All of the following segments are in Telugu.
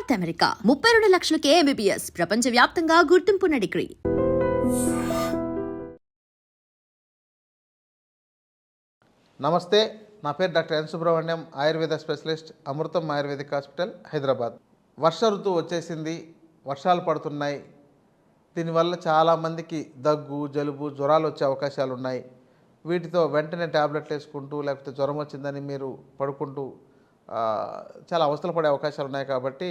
నార్త్ అమెరికా ముప్పై రెండు లక్షలకే ఎంబీబీఎస్ ప్రపంచ వ్యాప్తంగా గుర్తింపున్న డిగ్రీ. నమస్తే నా పేరు doctor N Subrahmanyam Ayurveda specialist Amrutham ayurvedic hospital Hyderabad. వర్ష ఋతువు వచ్చేసింది వర్షాలు పడుతున్నాయి. దీనివల్ల చాలామందికి దగ్గు జలుబు జ్వరాలు వచ్చే అవకాశాలు ఉన్నాయి వీటితో వెంటనే ట్యాబ్లెట్లు వేసుకుంటూ లేకపోతే జ్వరం వచ్చిందని మీరు పడుకుంటూ చాలా అవస్థలు పడే అవకాశాలు ఉన్నాయి కాబట్టి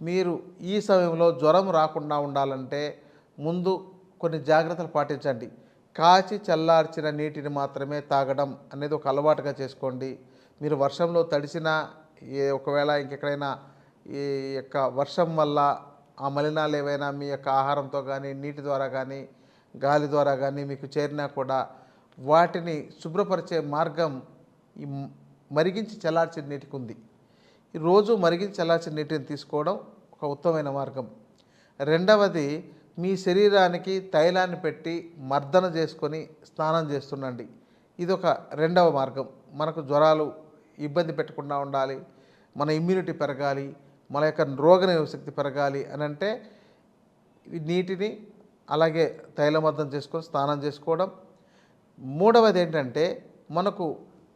మీరు ఈ సమయంలో జ్వరం రాకుండా ఉండాలంటే ముందు కొన్ని జాగ్రత్తలు పాటించండి. కాచి చల్లార్చిన నీటిని మాత్రమే తాగడం అనేది ఒక అలవాటుగా చేసుకోండి. మీరు వర్షంలో తడిసినా ఏ ఒకవేళ ఇంకెక్కడైనా ఈ యొక్క వర్షం వల్ల ఆ మలినాలు ఏవైనా మీ యొక్క ఆహారంతో కానీ నీటి ద్వారా కానీ గాలి ద్వారా కానీ మీకు చేరినా కూడా వాటిని శుభ్రపరిచే మార్గం ఈ మరిగించి చల్లార్చిన నీటికి ఉంది. ఈ రోజు మరిగించి చల్లార్చిన నీటిని తీసుకోవడం ఒక ఉత్తమమైన మార్గం. రెండవది మీ శరీరానికి తైలాన్ని పెట్టి మర్దన చేసుకొని స్నానం చేస్తుండండి. ఇది ఒక రెండవ మార్గం. మనకు జ్వరాలు ఇబ్బంది పెట్టకుండా ఉండాలి మన ఇమ్యూనిటీ పెరగాలి మన యొక్క రోగ శక్తి పెరగాలి అని అంటే నీటిని అలాగే తైలమర్దం చేసుకొని స్నానం చేసుకోవడం. మూడవది ఏంటంటే మనకు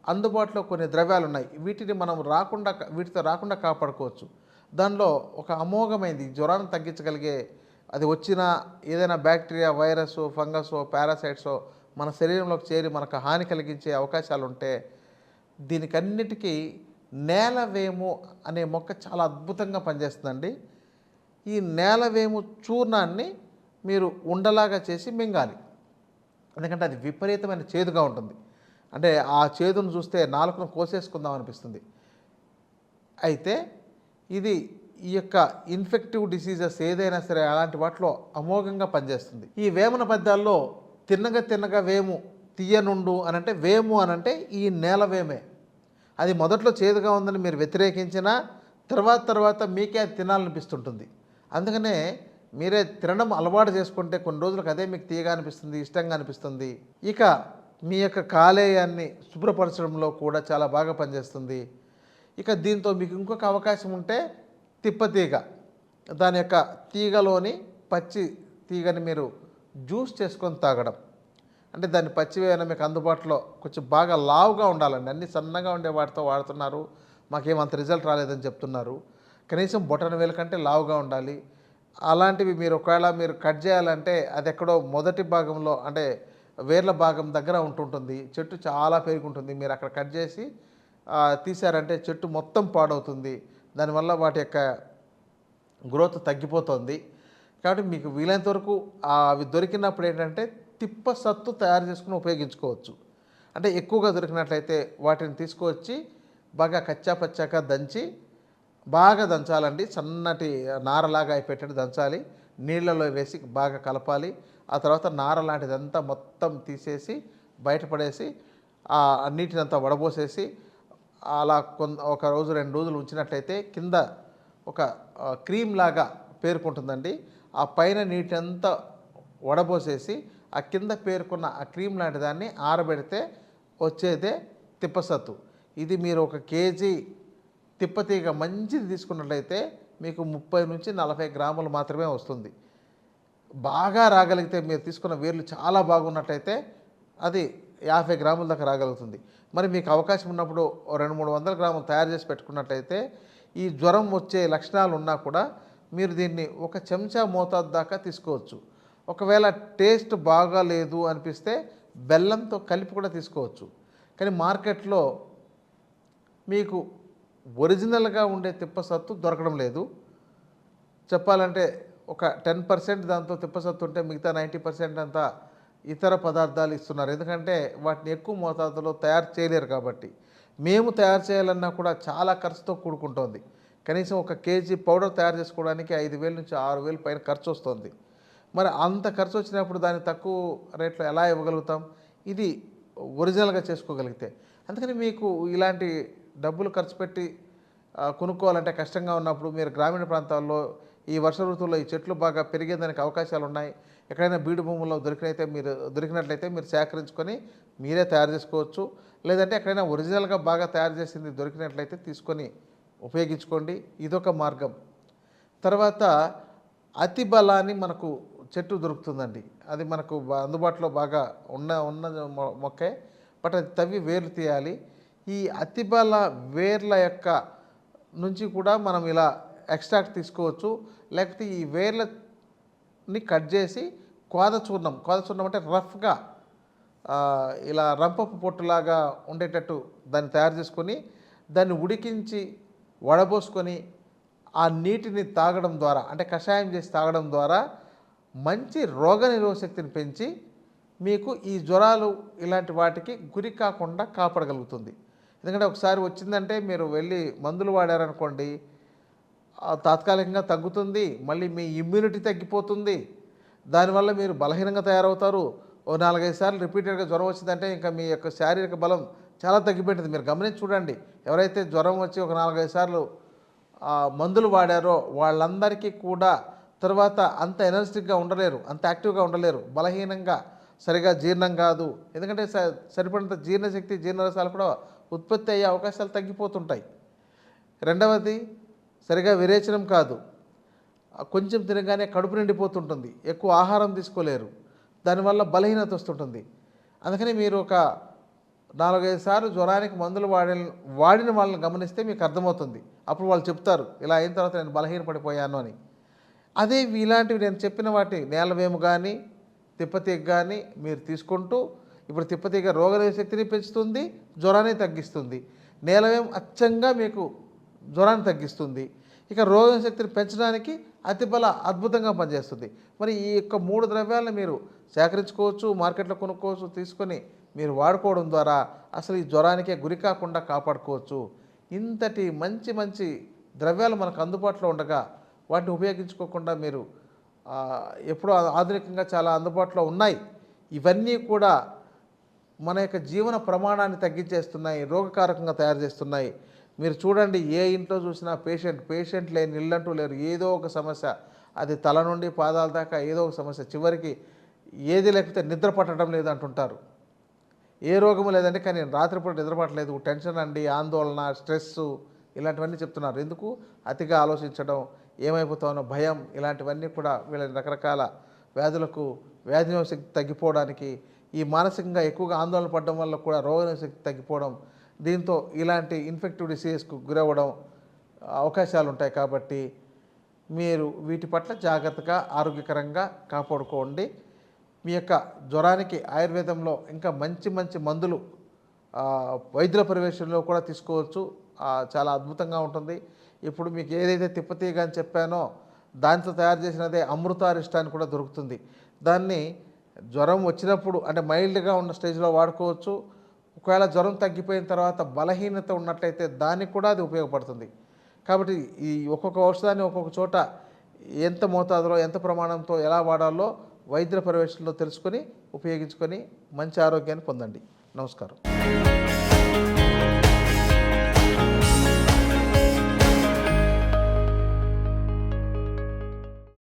అందుబాటులో కొన్ని ద్రవ్యాలు ఉన్నాయి వీటిని మనం రాకుండా వీటితో రాకుండా కాపాడుకోవచ్చు. దానిలో ఒక అమోఘమైంది. జ్వరాన్ని తగ్గించగలిగే అది వచ్చిన ఏదైనా బ్యాక్టీరియా వైరస్ ఫంగస్ పారాసైట్సో మన శరీరంలోకి చేరి మనకు హాని కలిగించే అవకాశాలు ఉంటే దీనికన్నిటికీ నేలవేము అనే మొక్క చాలా అద్భుతంగా పనిచేస్తుందండి. ఈ నేలవేము చూర్ణాన్ని మీరు ఉండలాగా చేసి మింగాలి. ఎందుకంటే అది విపరీతమైన చేదుగా ఉంటుంది. అంటే ఆ చేదును చూస్తే నాలుకను కోసేసుకుందాం అనిపిస్తుంది. అయితే ఇది ఈ యొక్క ఇన్ఫెక్టివ్ డిసీజెస్ ఏదైనా సరే అలాంటి వాటిలో అమోఘంగా పనిచేస్తుంది. ఈ వేమన పద్యాల్లో తిన్నగా తిన్నగా వేము తీయనుండు అనంటే వేము అనంటే ఈ నేల వేమే. అది మొదట్లో చేదుగా ఉందని మీరు వ్యతిరేకించినా తర్వాత తర్వాత మీకే అది తినాలనిపిస్తుంటుంది. అందుకనే మీరే తినడం అలవాటు చేసుకుంటే కొన్ని రోజులకు అదే మీకు తీయగా అనిపిస్తుంది ఇష్టంగా అనిపిస్తుంది. ఇక మీ యొక్క కాలేయాన్ని శుభ్రపరచడంలో కూడా చాలా బాగా పనిచేస్తుంది. ఇక దీంతో మీకు ఇంకొక అవకాశం ఉంటే తిప్పతీగ దాని యొక్క తీగలోని పచ్చి తీగని మీరు జ్యూస్ చేసుకొని తాగడం. అంటే దాన్ని పచ్చివేయన మీకు అందుబాటులో కొంచెం బాగా లావుగా ఉండాలండి. అన్ని సన్నగా ఉండే వాటితో వాడుతున్నారు. మాకేమంత రిజల్ట్ రాలేదని చెప్తున్నారు. కనీసం బొటన వేల కంటే లావుగా ఉండాలి. అలాంటివి మీరు ఒకవేళ మీరు కట్ చేయాలంటే అది ఎక్కడో మొదటి భాగంలో అంటే వేర్ల భాగం దగ్గర ఉంటుంటుంది. చెట్టు చాలా పెరుగుంటుంది. మీరు అక్కడ కట్ చేసి తీశారంటే చెట్టు మొత్తం పాడవుతుంది. దానివల్ల వాటి యొక్క గ్రోత్ తగ్గిపోతుంది. కాబట్టి మీకు వీలైనంత వరకు అవి దొరికినప్పుడు ఏంటంటే తిప్ప సత్తు తయారు చేసుకుని ఉపయోగించుకోవచ్చు. అంటే ఎక్కువగా దొరికినట్లయితే వాటిని తీసుకువచ్చి బాగా కచ్చా పచ్చాక దంచి బాగా దంచాలండి. సన్నటి నారలాగా అయిపెట్టేది దంచాలి. నీళ్ళలో వేసి బాగా కలపాలి. ఆ తర్వాత నార లాంటిదంతా మొత్తం తీసేసి బయటపడేసి ఆ అన్నిటినంతా వడబోసేసి అలా కొంత ఒక రోజు రెండు రోజులు ఉంచినట్లయితే కింద ఒక క్రీమ్ లాగా పేరుకుంటుందండి. ఆ పైన నీటి అంతా వడబోసేసి ఆ కింద పేరుకున్న ఆ క్రీమ్ లాంటి దాన్ని ఆరబెడితే వచ్చేదే తిప్పసత్తు. ఇది మీరు ఒక కేజీ తిప్పతీగ మంచిది తీసుకున్నట్లయితే మీకు ముప్పై నుంచి నలభై గ్రాములు మాత్రమే వస్తుంది. బాగా రాగలిగితే మీరు తీసుకున్న వేర్లు చాలా బాగున్నట్టయితే అది యాభై గ్రాముల దాకా రాగలుగుతుంది. మరి మీకు అవకాశం ఉన్నప్పుడు రెండు మూడు వందల గ్రాములు తయారు చేసి పెట్టుకున్నట్టయితే ఈ జ్వరం వచ్చే లక్షణాలు ఉన్నా కూడా మీరు దీన్ని ఒక చెంచా మోతాదు దాకా తీసుకోవచ్చు. ఒకవేళ టేస్ట్ బాగా లేదు అనిపిస్తే బెల్లంతో కలిపి కూడా తీసుకోవచ్చు. కానీ మార్కెట్లో మీకు ఒరిజినల్గా ఉండే తిప్పసత్తు దొరకడం లేదు. చెప్పాలంటే ఒక టెన్ పర్సెంట్ దాంతో తిప్పసత్తు ఉంటే మిగతా నైంటీ పర్సెంట్ అంతా ఇతర పదార్థాలు ఇస్తున్నారు. ఎందుకంటే వాటిని ఎక్కువ మోతాదులో తయారు చేయలేరు కాబట్టి. మేము తయారు చేయాలన్నా కూడా చాలా ఖర్చుతో కూడుకుంటోంది. కనీసం ఒక కేజీ పౌడర్ తయారు చేసుకోవడానికి ఐదు వేల నుంచి ఆరు వేలు పైన ఖర్చు వస్తుంది. మరి అంత ఖర్చు వచ్చినప్పుడు దాన్ని తక్కువ రేట్లో ఎలా ఇవ్వగలుగుతాం? ఇది ఒరిజినల్గా చేసుకోగలిగితే. అందుకని మీకు ఇలాంటి డబ్బులు ఖర్చు పెట్టి కొనుక్కోవాలంటే కష్టంగా ఉన్నప్పుడు మీరు గ్రామీణ ప్రాంతాల్లో ఈ వర్ష ఋతువులో ఈ చెట్లు బాగా పెరిగేదానికి అవకాశాలు ఉన్నాయి. ఎక్కడైనా బీడు భూముల్లో దొరికినైతే మీరు దొరికినట్లయితే మీరు సేకరించుకొని మీరే తయారు చేసుకోవచ్చు. లేదంటే ఎక్కడైనా ఒరిజినల్గా బాగా తయారు చేసింది దొరికినట్లయితే తీసుకొని ఉపయోగించుకోండి. ఇదొక మార్గం. తర్వాత అతి బలాన్ని మనకు చెట్టు దొరుకుతుందండి. అది మనకు అందుబాటులో బాగా ఉన్న ఉన్న మొ- మొక్కే బట్ అది తవ్వి వేర్లు తీయాలి. ఈ అతిబల వేర్ల యొక్క నుంచి కూడా మనం ఇలా ఎక్స్ట్రాక్ట్ తీసుకోవచ్చు. లేకపోతే ఈ వేర్లని కట్ చేసి కోద చూర్ణం కోద చూర్ణం అంటే రఫ్గా ఇలా రంపపు పొట్టులాగా ఉండేటట్టు దాన్ని తయారు చేసుకొని దాన్ని ఉడికించి వడబోసుకొని ఆ నీటిని తాగడం ద్వారా అంటే కషాయం చేసి తాగడం ద్వారా మంచి రోగ శక్తిని పెంచి మీకు ఈ జ్వరాలు ఇలాంటి వాటికి గురి కాకుండా కాపాడగలుగుతుంది. ఎందుకంటే ఒకసారి వచ్చిందంటే మీరు వెళ్ళి మందులు వాడారనుకోండి తాత్కాలికంగా తగ్గుతుంది మళ్ళీ మీ ఇమ్యూనిటీ తగ్గిపోతుంది. దానివల్ల మీరు బలహీనంగా తయారవుతారు. ఓ నాలుగైదు సార్లు రిపీటెడ్గా జ్వరం వచ్చిందంటే ఇంకా మీ యొక్క శారీరక బలం చాలా తగ్గిపోయింది మీరు గమనించి చూడండి ఎవరైతే జ్వరం వచ్చి ఒక నాలుగైదు సార్లు మందులు వాడారో వాళ్ళందరికీ కూడా తర్వాత అంత ఎనర్జెటిక్గా ఉండలేరు అంత యాక్టివ్గా ఉండలేరు. బలహీనంగా సరిగా జీర్ణం కాదు. ఎందుకంటే స- సరిపడినంత జీర్ణశక్తి జీర్ణరసాలు కూడా ఉత్పత్తి అయ్యే అవకాశాలు తగ్గిపోతుంటాయి. రెండవది సరిగా విరేచనం కాదు. కొంచెం తినగానే కడుపు నిండిపోతుంటుంది. ఎక్కువ ఆహారం తీసుకోలేరు. దానివల్ల బలహీనత వస్తుంటుంది. అందుకని మీరు ఒక నాలుగైదు సార్లు జ్వరానికి మందులు వాడి వాడిన వాళ్ళని గమనిస్తే మీకు అర్థమవుతుంది. అప్పుడు వాళ్ళు చెప్తారు ఇలా అయిన తర్వాత నేను బలహీనపడిపోయాను అని. అదే ఇలాంటివి నేను చెప్పిన వాటి నేలవేము కానీ తిప్పతీగ కానీ మీరు తీసుకుంటూ ఇప్పుడు తిప్పతీగ రోగ శక్తిని పెంచుతుంది జ్వరాన్ని తగ్గిస్తుంది. నేలవేం అచ్చంగా మీకు జ్వరాన్ని తగ్గిస్తుంది. ఇక రోగ శక్తిని పెంచడానికి అతిబల అద్భుతంగా పనిచేస్తుంది. మరి ఈ యొక్క మూడు ద్రవ్యాలను మీరు సేకరించుకోవచ్చు మార్కెట్లో కొనుక్కోవచ్చు తీసుకొని మీరు వాడుకోవడం ద్వారా అసలు ఈ జ్వరానికే గురి కాకుండా కాపాడుకోవచ్చు. ఇంతటి మంచి మంచి ద్రవ్యాలు మనకు అందుబాటులో ఉండగా వాటిని ఉపయోగించుకోకుండా మీరు ఎప్పుడో ఆధునికంగా చాలా అందుబాటులో ఉన్నాయి. ఇవన్నీ కూడా మన యొక్క జీవన ప్రమాణాన్ని తగ్గించేస్తున్నాయి రోగకారకంగా తయారు చేస్తున్నాయి. మీరు చూడండి ఏ ఇంట్లో చూసినా పేషెంట్ పేషెంట్ లేని ఇల్లంటూ లేరు. ఏదో ఒక సమస్య. అది తల నుండి పాదాల దాకా ఏదో ఒక సమస్య. చివరికి ఏది లేకపోతే నిద్ర పట్టడం లేదు అంటుంటారు ఏ రోగము లేదంటే కానీ రాత్రిపూట నిద్రపట్టలేదు టెన్షన్ అండి ఆందోళన స్ట్రెస్ ఇలాంటివన్నీ చెప్తున్నారు. ఎందుకు? అతిగా ఆలోచించడం ఏమైపోతామో భయం ఇలాంటివన్నీ కూడా వీళ్ళని రకరకాల వ్యాధులకు వ్యాధి శక్తి తగ్గిపోవడానికి ఈ మానసికంగా ఎక్కువగా ఆందోళన పడడం వల్ల కూడా రోగ శక్తి తగ్గిపోవడం దీంతో ఇలాంటి ఇన్ఫెక్టివ్ డిసీజ్కు గురవ్వడం అవకాశాలు ఉంటాయి కాబట్టి మీరు వీటి పట్ల జాగ్రత్తగా ఆరోగ్యకరంగా కాపాడుకోండి. మీ యొక్క జ్వరానికి ఆయుర్వేదంలో ఇంకా మంచి మంచి మందులు వైద్యుల పర్యవేక్షణలో కూడా తీసుకోవచ్చు. చాలా అద్భుతంగా ఉంటుంది. ఇప్పుడు మీకు ఏదైతే తిప్పతీగ అని చెప్పానో దాంతో తయారు చేసినదే అమృతారిష్ట అని కూడా దొరుకుతుంది. దాన్ని జ్వరం వచ్చినప్పుడు అంటే మైల్డ్గా ఉన్న స్టేజ్లో వాడుకోవచ్చు. ఒకవేళ జ్వరం తగ్గిపోయిన తర్వాత బలహీనత ఉన్నట్లయితే దానికి కూడా అది ఉపయోగపడుతుంది. కాబట్టి ఈ ఒక్కొక్క ఔషధాన్ని ఒక్కొక్క చోట ఎంత మోతాదులో ఎంత ప్రమాణంతో ఎలా వాడాలో వైద్యుల పర్యవేక్షణలో తెలుసుకొని ఉపయోగించుకొని మంచి ఆరోగ్యాన్ని పొందండి. నమస్కారం.